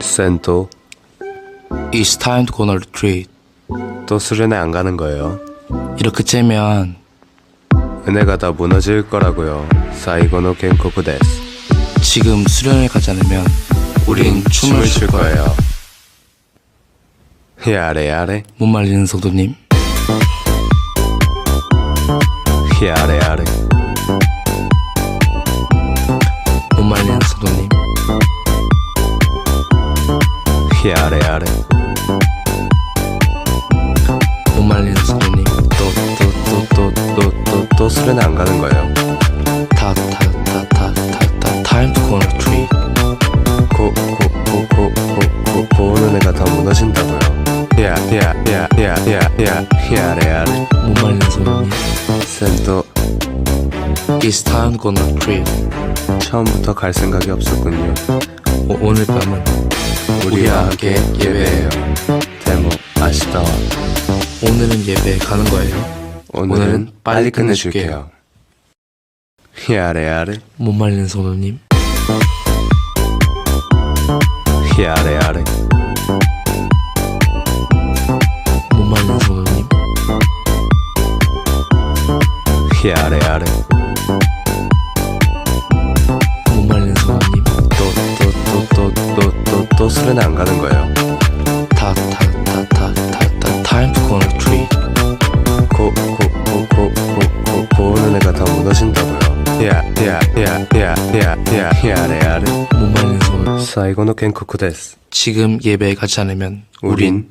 센토 It's time to go on a retreat. 또 수련회 안 가는 거예요. 이렇게 째면 은혜가 다 무너질 거라고요. 사이고노 겐코쿠 데스. 지금 수련회 가지 않으면 우린 춤을 출 거예요. 야래 야래 못 말리는 성도님. 야래 야래 야래 야래 못 말리는 성도님. 또또또또또또 수련회 안 가는 거예요. 다다다다다다 to go on a retreat. 고고고고고고 고는 애가 더 무너진다고요. 야야야야야야 야래 야래 못 말리는 성도님. 센토 It's time to go on a retreat. 처음부터 갈 생각이 없었군요. 오, 오늘 밤은 우리와 함께 예배해요. 데모 아시다와 오늘은 예배 가는 거예요. 오늘은 오늘은 빨리 끝내줄게요. 야래 야래 못 말리는 성도님. 야래 야래 못 말리는 성도님. 야래 야래 또 수련회 안 가는 거예요. 다 다 다 다 다다 time to go on a retreat. 고고 고 고 고 고 고는 애가 더 무너진다고요. 야 야 야 야 야 야 야래 야래 못 말리는 성도님. 사이고노 겐코쿠 데스. 지금 예배에 가지 않으면 우린